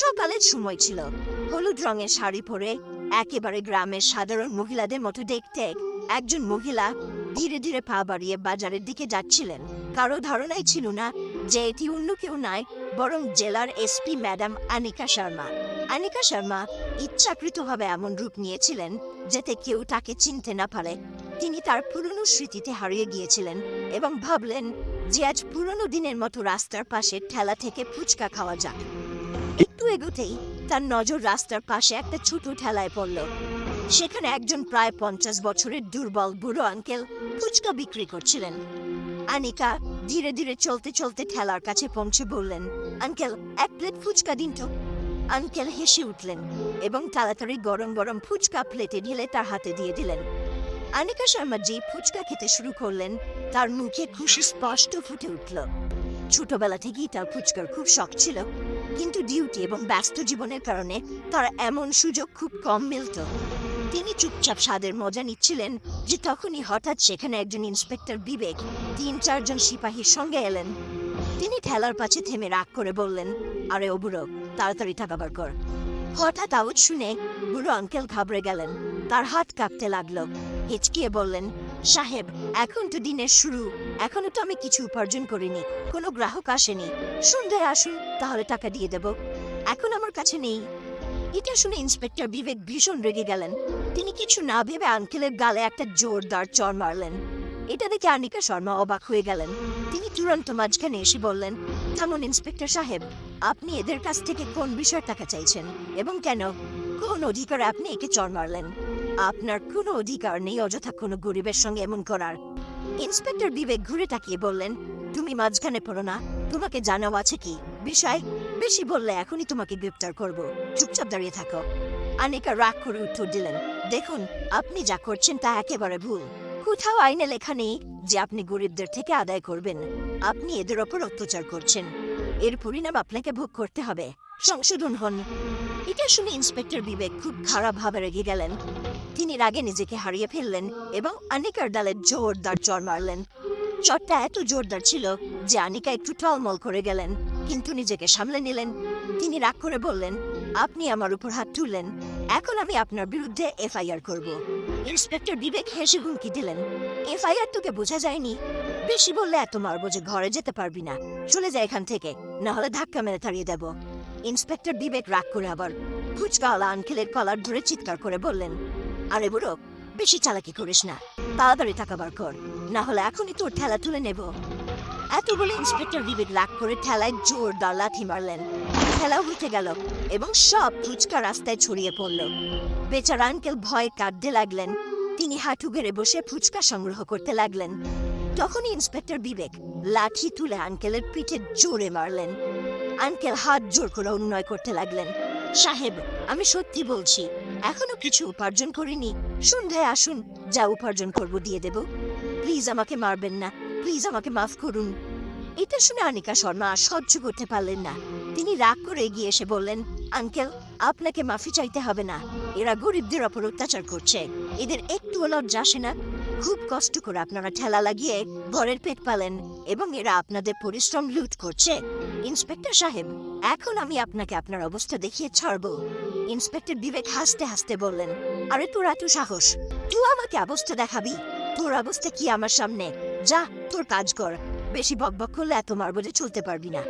সকালের সময় ছিল। হলুদ রঙের শাড়ি পরে একেবারে গ্রামের সাধারণ মহিলাদের মতো দেখতে একজন মহিলা ধীরে ধীরে পা বাড়িয়ে বাজারের দিকে যাচ্ছিলেন। কারও ধারণাই ছিল না যে এটি অন্য কেউ নয়, বরং জেলার এসপি ম্যাডাম আনিকা শর্মা। আনিকা শর্মা ইচ্ছাকৃতভাবে এমন রূপ নিয়েছিলেন যাতে কেউ তাকে চিনতে না পারে। তিনি তার পুরনো স্মৃতিতে হারিয়ে গিয়েছিলেন এবং ভাবলেন যে আজ পুরনো দিনের মতো রাস্তার পাশে ঠেলা থেকে ফুচকা খাওয়া যাক। একটু এগোতেই তার নজর রাস্তার পাশে একটা ছোট ঠেলায় পড়ল। সেখানে একজন প্রায় পঞ্চাশ বছরের দুর্বল বুড়ো আঙ্কেল ফুচকা বিক্রি করছিলেন। আনিকা ধীরে ধীরে চলতে চলতে ঠেলার কাছে পৌঁছে বললেন, আঙ্কেল, এক প্লেট ফুচকা দিন তো। আঙ্কেল হেসে উঠলেন এবং তাড়াতাড়ি গরম গরম ফুচকা প্লেটে ঢেলে তার হাতে দিয়ে দিলেন। আনিকা শর্মা যে ফুচকা খেতে শুরু করলেন, তার মুখে খুশি স্পষ্ট ফুটে উঠল। ছোটবেলা থেকেই তার ফুচকার খুব শখ ছিল। কিন্তু ডিউটি এবং ব্যস্ত জীবনের কারণে তার এমন সুযোগ খুব কম মিলত। তিনি চুপচাপ স্বাদের মজা নিচ্ছিলেন যে তখনই হঠাৎ সেখানে একজন ইন্সপেক্টর বিবেক তিন চারজন সিপাহীর সঙ্গে এলেন। তিনি ঠেলার পাশে থেমে রাগ করে বললেন, আরে বুড়ো তাড়াতাড়ি টাকা বার কর। হঠাৎ আওয়াজ শুনে বুড়ো আঙ্কেল ঘাবড়ে গেলেন। তার হাত কাঁপতে লাগল। হিচকিয়ে বললেন সাহেব, এখন তো দিনের শুরু। এখনও তো আমি কিছু উপার্জন করিনি, কোনো গ্রাহক আসেনি। সন্ধ্যায় আসুন, তাহলে টাকা দিয়ে দেব। এখন আমার কাছে নেই। এটা শুনে ইন্সপেক্টর বিবেক ভীষণ রেগে গেলেন। তিনি কিছু না ভেবে আঙ্কেলের গালে একটা জোরদার চর মারলেন। এটা দেখে আনিকা শর্মা অবাক হয়ে গেলেন। তিনি তুরন্ত মাঝখানে এসে বললেন, থামুন ইন্সপেক্টর সাহেব, আপনি এদের কাছ থেকে কোন বিষয়ের টাকা চাইছেন? এবং কেন? কোন অধিকারে আপনি একে চর মারলেন? আপনার কোনো অধিকার নেই, অযথা কোনো গরিবের সঙ্গে এমন করার। ইন্সপেক্টর বিবেক ঘুরে তাকিয়ে বললেন, তুমি মাঝখানে পড়ো না, তোমাকে জানাও আছে কি? বিষয়, বেশি বললে এখনই তোমাকে গ্রেপ্তার করব। চুপচাপ দাঁড়িয়ে থাকো। আনিকা রাগ করে উত্তর দিলেন, দেখুন, আপনি যা করছেন তা একেবারে ভুল। কোথাও আইনে লেখা নেই যে আপনি গরিবদের থেকে আদায় করবেন। আপনি এদের ওপর অত্যাচার করছেন। এর পরিণাম আপনাকে ভোগ করতে হবে। সংশোধন হন। এটা শুনে ইন্সপেক্টর বিবেক খুব খারাপ ভাবে রেগে গেলেন। তিনি রাগে নিজেকে হারিয়ে ফেললেন এবং আনিকার ডালে জোরদার চর মারলেন। চরটা এত জোরদার ছিল যে আনিকা একটু টলমল করে গেলেন, কিন্তু নিজেকে সামলে নিলেন। তিনি রাগ করে বললেন, আপনি আমার উপর হাত তুললেন, এখন আমি আপনার বিরুদ্ধে এফআইআর করব। ইন্সপেক্টর বিবেক হেসে হুমকি দিলেন, এফআইআর তোকে বোঝা যায়নি। বেশি বললে এত মারবো যে ঘরে যেতে পারবি না। চলে যায় এখান থেকে না হলে ধাক্কা মেরে তাড়িয়ে দেব। ইন্সপেক্টর বিবেক রাগ করে আবার ফুচকাওয়ালা আঙ্কেলের কলার ধরে চিৎকার করে বললেন আরে বুড়ো, বেশি চালাকি করিস না। তাড়াতাড়ি টাকা বার কর, না হলে এখনই তোর ঠেলা তুলে নেব। এত বলে ইন্সপেক্টর বিবেক রাগ করে ঠেলায় জোরদার লাথি মারলেন। ঠেলা উঠে গেল এবং সব ফুচকা রাস্তায় ছড়িয়ে পড়ল। বেচারা আঙ্কেল ভয়ে কাঁদতে লাগলেন। তিনি হাঁটু গেড়ে বসে ফুচকা সংগ্রহ করতে লাগলেন। তখনই ইন্সপেক্টর বিবেক লাঠি তুলে আঙ্কেলের পিঠে জোরে মারলেন। আঙ্কেল হাত জোর করে অনুনয় করতে লাগলেন। সাহেব, আমি সত্যি বলছি এখনও কিছু উপার্জন করিনি। সন্ধ্যায় আসুন, যা উপার্জন করব দিয়ে দেব। প্লিজ আমাকে মারবেন না, প্লিজ আমাকে মাফ করুন। এটা শুনে আনিকা শর্মা আর সহ্য করতে পারলেন না। তিনি রাগ করে এগিয়ে এসে বললেন, আঙ্কেল, আপনাকে মাফি চাইতে হবে না। এরা গরিবদের অপর অত্যাচার করছে। এদের একটু লজ্জা আসে না। খুব কষ্ট করে আপনারা ঠেলা লাগিয়ে ঘরের পেট পালেন এবং এরা আপনাদের পরিশ্রম লুট করছে। ইন্সপেক্টর সাহেব, এখন আমি আপনাকে আপনার অবস্থা দেখিয়ে ছাড়বো। ইন্সপেক্টর বিবেক হাসতে হাসতে বললেন, আরে তোর এত সাহস। তুই আমাকে অবস্থা দেখাবি? তোর অবস্থা কি আমার সামনে? যা, তোর কাজ কর। বেশি বকবক করলে এত মারবো যে চলতে পারবি না।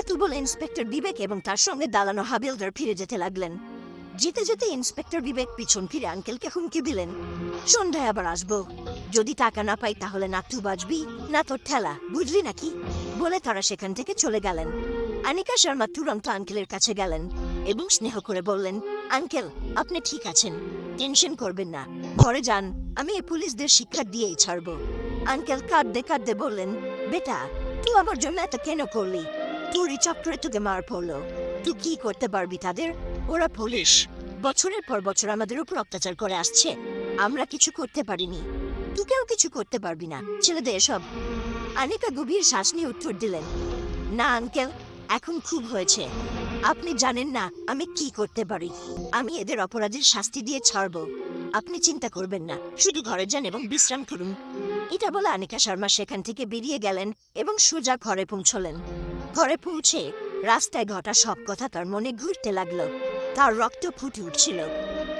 এত বলে ইন্সপেক্টর বিবেক এবং তার সঙ্গে দালানো হাবিলদার ফিরে যেতে লাগলেন। যেতে যেতে ইন্সপেক্টর বিবেক পিছন ফিরে আঙ্কেলকে হুমকি দিলেন। সন্ধ্যায় আবার আসব। যদি টাকা না পাই তাহলে না তুই বাঁচবি, না তোর ঠেলা, বুঝলি নাকি? বলে তারা সেখান থেকে চলে গেলেন। আনিকা শর্মা তুরন্ত আঙ্কেলের কাছে গেলেন এবং স্নেহ করে বললেন, আঙ্কেল, আপনি ঠিক আছেন, টেনশন করবেন না। ঘরে যান, আমি এই পুলিশদের শিক্ষা দিয়েই ছাড়বো। আঙ্কেল কাঁদতে কাঁদতে বললেন, বেটা, তুই আমার জন্য এত কেন করলি? তোরই চক্রে তোকে মার পড়ল। তুই কি করতে পারবি তাদের? ওরা পুলিশ। বছরের পর বছর আমাদের উপর অত্যাচার করে আসছে। আমরা কিছু করতে পারিনি। তুকেও কিছু করতে পারবি না ছেড়ে দে এসব আনিকা গভীর শ্বাস নিয়ে উত্তর দিলেন, না, আঙ্কেল, এখন খুব হয়েছে। আপনি জানেন না আমি কি করতে পারি। আমি এদের অপরাধের শাস্তি দিয়ে ছাড়বো। আপনি চিন্তা করবেন না, শুধু ঘরে যান এবং বিশ্রাম করুন। এটা বলে আনিকা শর্মা সেখান থেকে বেরিয়ে গেলেন এবং সোজা ঘরে পৌঁছলেন। ঘরে পৌঁছে রাস্তায় ঘটা সব কথা তার মনে ঘুরতে লাগল। তার রক্ত ফুটে উঠছিল।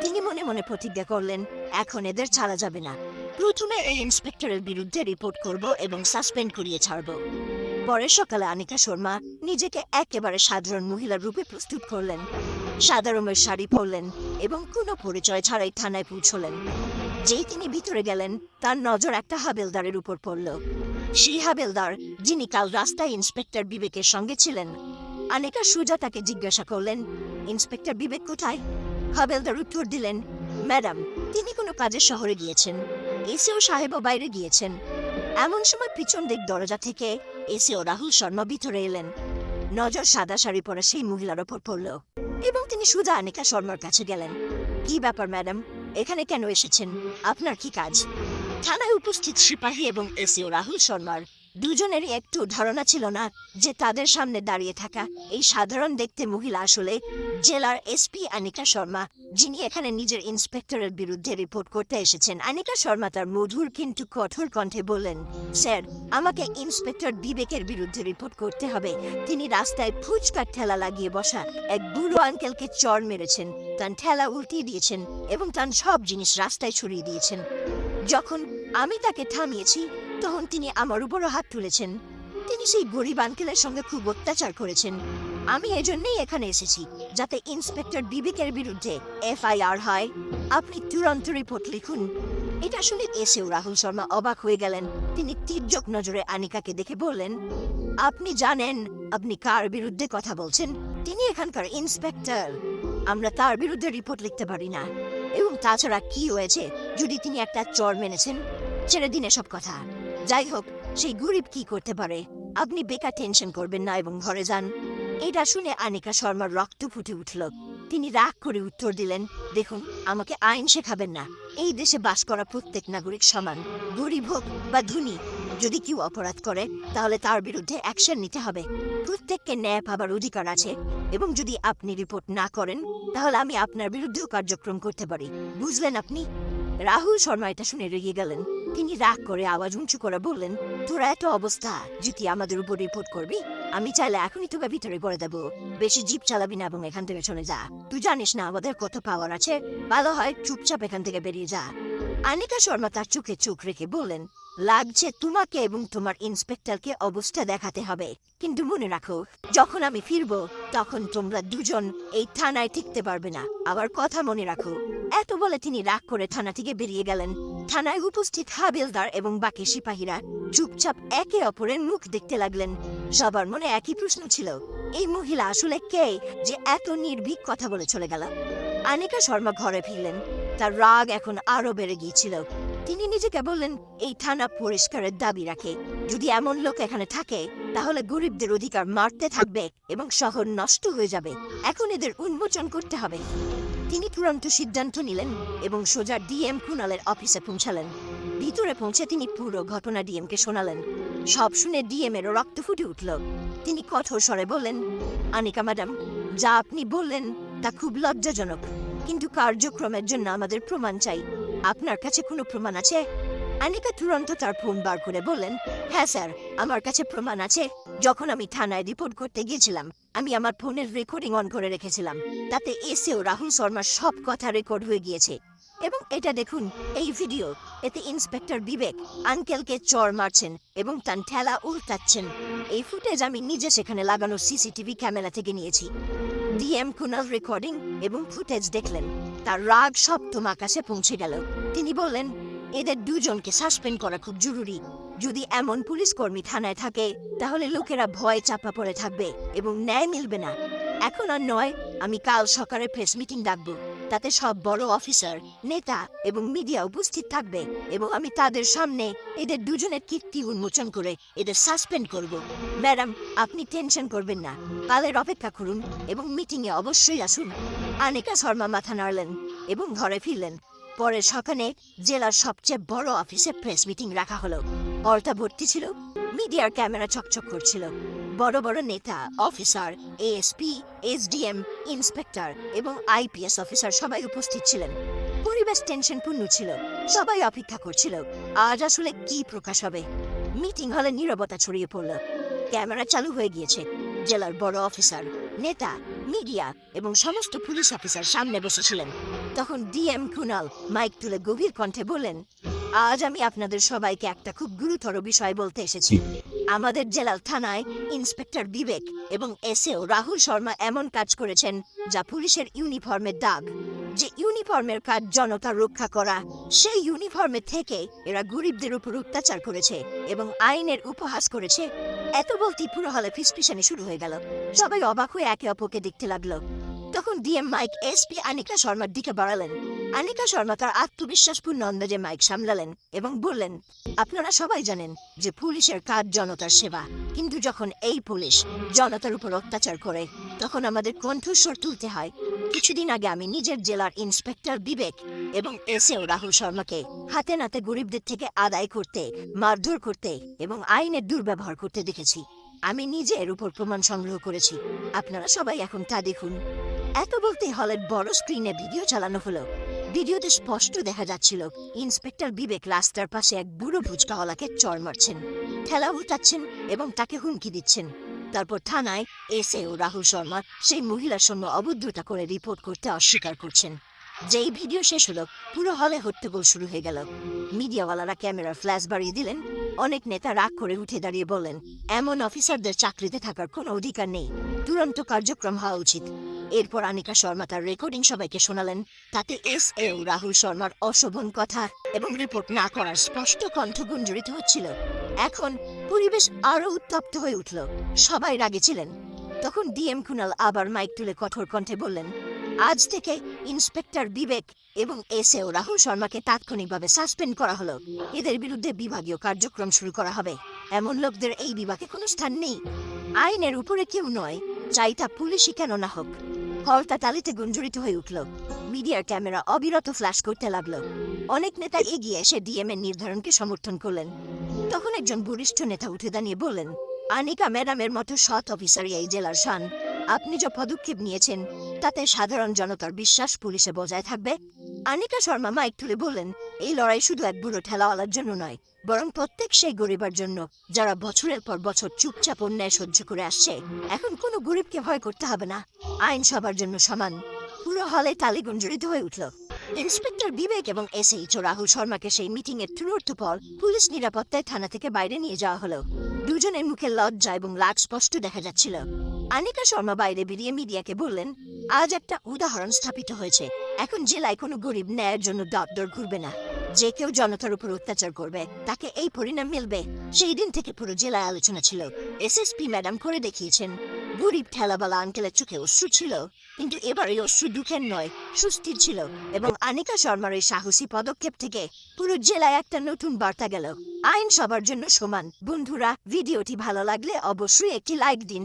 তিনি মনে মনে প্রতিজ্ঞা করলেন, এখন এদের ছাড়া যাবে না। প্রথমে এই ইন্সপেক্টরের বিরুদ্ধে রিপোর্ট করব এবং সাসপেন্ড করিয়ে ছাড়ব। পরের সকালে আনিকা শর্মা নিজেকে একেবারে সাধারণ মহিলার রূপে প্রস্তুত করলেন। সাদা রঙের শাড়ি পরলেন এবং কোনো পরিচয় ছাড়াই থানায় পৌঁছলেন। যেই তিনি ভিতরে গেলেন, তার নজর একটা হাবেলদারের উপর পড়ল। সেই হাবেলদার, যিনি কাল রাস্তায় ইন্সপেক্টর বিবেকের সঙ্গে ছিলেন আনিকা সুজা তাকে জিজ্ঞাসা করলেন, ইন্সপেক্টর বিবেক কোথায়? হাবেলদার উত্তর দিলেন, ম্যাডাম, তিনি কোনো কাজের শহরে গিয়েছেন এসিও সাহেবও বাইরে গিয়েছেন। এমন সময় পিছন দিক দরজা থেকে এসিও রাহুল শর্মা ভিতরে এলেন। নজর সাদা শাড়ি পরা সেই মহিলার ওপর পড়ল এবং তিনি সুজা আনিকা শর্মার কাছে গেলেন। কি ব্যাপার, ম্যাডাম? এখানে কেন এসেছেন? আপনার কি কাজ? থানায় উপস্থিত সিপাহী এবং এসিও রাহুল শর্মার দুজনেরই একটু ধারণা ছিল না যে তাদের সামনে দাঁড়িয়ে থাকা এই সাধারণ দেখতে মহিলা আসলে জেলার এসপি আনিকা শর্মা, যিনি এখানে নিজের ইন্সপেক্টরের বিরুদ্ধে রিপোর্ট করতে এসেছেন। আনিকা শর্মা তার মধুর কিন্তু কঠোর কণ্ঠে বললেন, স্যার, আমাকে ইন্সপেক্টর বিবেকের বিরুদ্ধে রিপোর্ট করতে হবে। তিনি রাস্তায় ফুচকার ঠেলা লাগিয়ে বসা এক বুড়ো আঙ্কেলকে চর মেরেছেন, তার ঠেলা উল্টিয়ে দিয়েছেন এবং তার সব জিনিস রাস্তায় ছড়িয়ে দিয়েছেন। যখন আমি তাকে থামিয়েছি তখন তিনি আমার উপরও হাত তুলেছেন। তিনি সেই গরিব আঙ্কেলের সঙ্গে খুব অত্যাচার করেছেন। আমি এজন্যই এখানে এসেছি, যাতে ইন্সপেক্টর বিবেকের বিরুদ্ধে এফআইআর হয়। আপনি তুরন্ত রিপোর্ট লিখুন। এটা শুনে এসেও রাহুল শর্মা অবাক হয়ে গেলেন। তিনি তীর্যক নজরে আনিকাকে দেখে বললেন, আপনি জানেন, আপনি কার বিরুদ্ধে কথা বলছেন? তিনি এখানকার ইন্সপেক্টর। আমরা তার বিরুদ্ধে রিপোর্ট লিখতে পারি না। এবং তাছাড়া কি হয়েছে যদি তিনি একটা চর মেনেছেন? ছেড়ে দিন এসব কথা। যাই হোক সেই গরিব কি করতে পারে? আপনি বেকার টেনশন করবেন না এবং ঘরে যান। এটা শুনে আনিকা শর্মার রক্ত ফুটে উঠল। তিনি রাগ করে উত্তর দিলেন, দেখুন, আমাকে আইন শেখাবেন না। এই দেশে বাস করা প্রত্যেক নাগরিক সমান। গরিব হোক বা ধনী, যদি কেউ অপরাধ করে, তাহলে তার বিরুদ্ধে অ্যাকশন নিতে হবে। প্রত্যেককে ন্যায় পাবার অধিকার আছে এবং যদি আপনি রিপোর্ট না করেন, তাহলে আমি আপনার বিরুদ্ধেও কার্যক্রম করতে পারি। বুঝলেন আপনি? রাহুল শর্মা এটা শুনে রেগে গেলেন। তিনি রাগ করে আওয়াজ উঁচু করে বললেন, তোরা এত অবস্থা, যদি আমাদের উপর রিপোর্ট করবি, আমি চাইলে এখনই তোকে ভিতরে করে দেবো। বেশি জিপ চালাবি না এবং এখান থেকে চলে যা। তুই জানিস না আমাদের কত পাওয়ার আছে। ভালো হয় চুপচাপ এখান থেকে বেরিয়ে যা। আনিকা শর্মা তার চোখে চোখ রেখে বললেন লাগছে তোমাকে এবং তোমার ইন্সপেক্টরকে অবস্থা দেখাতে হবে। কিন্তু মনে রাখো, যখন আমি ফিরবো, তখন তোমরা দুজন এই থানায় টিকতে পারবে না। আবার কথা মনে রাখো, এত বলে তিনি রাগ করে থানা থেকে বেরিয়ে গেলেন। থানায় উপস্থিত হাবিলদার এবং বাকি সিপাহীরা চুপচাপ একে অপরের মুখ দেখতে লাগলেন। সবার মনে একই প্রশ্ন ছিল, এই মহিলা আসলে কে যে এত নির্ভীক কথা বলে চলে গেল? আনিকা শর্মা ঘরে ফিরলেন। তার রাগ এখন আরও বেড়ে গিয়েছিল। তিনি নিজেকে বললেন, এই থানা পরিষ্কারের দাবি রাখে। যদি এমন লোক এখানে থাকে, তাহলে গরিবদের অধিকার মারতে থাকবে এবং শহর নষ্ট হয়ে যাবে। এখন এদের উন্মোচন করতে হবে। তিনি তুরন্ত সিদ্ধান্ত নিলেন এবং সোজা ডিএম কুনালের অফিসে পৌঁছালেন। ভিতরে পৌঁছে তিনি পুরো ঘটনা ডিএমকে শোনালেন। সব শুনে ডিএম এরও রক্ত ফুটে উঠল। তিনি কঠোর স্বরে বললেন, আনিকা ম্যাডাম, যা আপনি বললেন তা খুব লজ্জাজনক। কিন্তু কার্যক্রমের জন্য আমাদের প্রমাণ চাই। আপনার কাছে কোনো প্রমাণ আছে? আনিকা তুরন্ত তার ফোন বার করে বললেন হ্যাঁ স্যার, আমার কাছে প্রমাণ আছে। যখন আমি থানায় রিপোর্ট করতে গিয়েছিলাম, আমি আমার ফোনের রেকর্ডিং অন করে রেখেছিলাম। তাতে এসেও রাহুল শর্মার সব কথা রেকর্ড হয়ে গিয়েছে। এবং এটা দেখুন, এই ভিডিও, এতে ইন্সপেক্টর বিবেক, আঙ্কেলকে চর মারছেন এবং তার ঠেলা উল্টাচ্ছেন। এই ফুটেজ আমি নিজে সেখানে লাগানো সিসিটিভি ক্যামেরা থেকে নিয়েছি। ডিএম কুনাল রেকর্ডিং এবং ফুটেজ দেখলেন। তার রাগ সপ্তম আকাশে পৌঁছে গেল। তিনি বললেন, এদের দুজনকে সাসপেন্ড করা খুব জরুরি। যদি এমন পুলিশ কর্মী থানায় থাকে, তাহলে লোকেরা ভয় চাপা পড়ে থাকবে এবং ন্যায় মিলবে না। এখন আর নয়, আমি কাল সকালে প্রেস মিটিং ডাকবো। তাতে সব বড় অফিসার, নেতা এবং মিডিয়া উপস্থিত থাকবে এবং আমি তাদের সামনে এদের দুজনের কীর্তি উন্মোচন করে এদের সাসপেন্ড করব। ম্যাডাম, আপনি টেনশন করবেন না। কালের অপেক্ষা করুন এবং মিটিংয়ে অবশ্যই আসুন। আনিকা শর্মা মাথা নাড়লেন এবং ঘরে ফিরলেন। পরে সকালে জেলার সবচেয়ে বড় অফিসে প্রেস মিটিং রাখা হলো। হলটা ভর্তি ছিল, মিডিয়ার ক্যামেরা চকচক করছিল। বড় বড় নেতা, অফিসার এএসপি এসডিএম ইন্সপেক্টর এবং আইপিএস অফিসার সবাই উপস্থিত ছিলেন। পরিবেশ টেনশনপূর্ণ ছিল, সবাই অপেক্ষা করছিল, আজ আসলে কি প্রকাশ হবে? মিটিং হলে নীরবতা ছড়িয়ে পড়ল, ক্যামেরা চালু হয়ে গিয়েছে, জেলার বড় অফিসার, নেতা, মিডিয়া এবং সমস্ত পুলিশ অফিসার সামনে বসেছিলেন। তখন ডিএম কুনাল মাইক তুলে গভীর কণ্ঠে বললেন, আজ আমি আপনাদের সবাইকে একটা খুব গুরুতর বিষয় বলতে এসেছি। আমাদের জেলার থানায় ইন্সপেক্টর বিবেক এবং এসএও রাহুল শর্মা এমন কাজ করেছেন যা পুলিশের ইউনিফর্মের দাগ। যে ইউনিফর্মের কাজ জনতা রক্ষা করা, সেই ইউনিফর্মে থেকে এরা গরিবদের উপর অত্যাচার করেছে এবং আইনের উপহাস করেছে। এত বলতেই পুরো হলে ফিসফিসানি শুরু হয়ে গেল। সবাই অবাক হয়ে একে অপরকে দেখতে লাগল। তখন ডিএম মাইক এসপি আনিকা শর্মার দিকে বাড়ালেন। আনিকা শর্মা তার আত্মবিশ্বাসপূর্ণ অন্দাজে মাইক সামলালেন এবং বললেন, আপনারা সবাই জানেন যে পুলিশের কাজ জনতার সেবা। কিন্তু যখন এই পুলিশ জনতার উপর অত্যাচার করে, তখন আমাদের কণ্ঠস্বর তুলতে হয়। কিছুদিন আগে আমি নিজের জেলার ইন্সপেক্টর বিবেক এবং এসেও রাহুল শর্মাকে হাতে নাতে গরিবদের থেকে আদায় করতে, মারধর করতে এবং আইনের দুর্ব্যবহার করতে দেখেছি। আমি নিজে এর উপর প্রমাণ সংগ্রহ করেছি। আপনারা সবাই এখন তা দেখুন। এত বলতে হলের বড় স্ক্রিনে ভিডিও চালানো হলো। ভিডিওতে স্পষ্ট দেখা যাচ্ছিল ইন্সপেক্টর বিবেক রাস্তার পাশে এক বুড়ো ফুচকাওয়ালাকে চড় মারছেন। ঠেলা উল্টাচ্ছেন এবং তাকে হুমকি দিচ্ছেন। তারপর থানায় এসে ও রাহুল শর্মা সেই মহিলার সঙ্গে অভদ্রতা করে রিপোর্ট করতে অস্বীকার করছেন। যেই ভিডিও শেষ হলো, পুরো হলে হট্টগোল শুরু হয়ে গেল। মিডিয়াওয়ালারা ক্যামেরার ফ্ল্যাশ বাড়িয়ে দিলেন। অনেক নেতা রাগ করে উঠে দাঁড়িয়ে বলেন এমন অফিসারদের চাকরিতে থাকার কোনো অধিকার নেই। তুরন্ত কার্যক্রম হওয়া উচিত। এরপর আনিকা শর্মা তার রেকর্ডিং সবাইকে শোনালেন। তাতে এস এও রাহুল শর্মার অশোভন কথা এবং রিপোর্ট না করার স্পষ্ট কণ্ঠ গুঞ্জরিত হচ্ছিল। এখন পরিবেশ আরও উত্তপ্ত হয়ে উঠল। সবাই রাগে ছিলেন। তখন ডিএম কুনাল আবার মাইক তুলে কঠোর কণ্ঠে বললেন আজ থেকে ইন্সপেক্টর বিবেক এবং এসএও রাহুল শর্মাকে তাৎক্ষণিকভাবে সাসপেন্ড করা হলো। এদের বিরুদ্ধে বিভাগীয় কার্যক্রম শুরু করা হবে। এমন লোকদের এই বিভাগে কোনো স্থান নেই। আইনের উপরে কেউ নয়। চাই তা পুলিশই কেন না হোক। হলটা তালিতে গুঞ্জরিত হয়ে উঠল। মিডিয়ার ক্যামেরা অবিরত ফ্ল্যাশ করতে লাগল। অনেক নেতা এগিয়ে এসে ডিএম এর নির্ধারণকে সমর্থন করলেন। তখন একজন বরিষ্ঠ নেতা উঠে দাঁড়িয়ে বললেন, আনিকা ম্যাডামের মতো সৎ অফিসারই এই জেলার শান। আপনি যে পদক্ষেপ নিয়েছেন, তাতে সাধারণ জনতার বিশ্বাস পুলিশে বজায় থাকবে। আনিকা শর্মা মাইক তুলে বললেন, এই লড়াই শুধু এক বুড়ো ঠেলাওয়ালার জন্য নয়, বরং প্রত্যেক সেই গরিবার জন্য। যারা বছরের পর বছর চুপচাপ অন্যায় সহ্য করে আসছে, এখন কোনো গরিবকে ভয় করতে হবে না। আইন সবার জন্য সমান। পুরো হলে তালি গুঞ্জরিত হয়ে উঠল। ইন্সপেক্টর বিবেক এবং এসএইচ ও রাহুল শর্মাকে সেই মিটিং এর তুরন্ত পর পুলিশ নিরাপত্তায় থানা থেকে বাইরে নিয়ে যাওয়া হলো। দুজনের মুখে লজ্জা এবং লাজ স্পষ্ট দেখা যাচ্ছিল। আনিকা শর্মা বাইরে বেরিয়ে মিডিয়াকে বললেন, আজ একটা উদাহরণ স্থাপিত হয়েছে। এখন জেলায় কোনো গরিব ন্যায়ের জন্য দপ্তর ঘুরবে না। যে কেউ জনতার উপর অত্যাচার করবে, তাকে এই পরিণাম মিলবে। সেই দিন থেকে পুরো জেলায় আলোচনা ছিল। এসএসপি ম্যাডাম করে দেখিয়েছেন। গরিব ঠেলাবালা আঙ্কেলের চোখে অশ্রু ছিল, কিন্তু এবার এই অশ্রু দুঃখের নয়, সুস্থির ছিল এবং আনিকা শর্মার এই সাহসী পদক্ষেপ থেকে পুরো জেলায় একটা নতুন বার্তা গেল। আইন সবার জন্য সমান। বন্ধুরা, ভিডিওটি ভালো লাগলে অবশ্যই একটি লাইক দিন।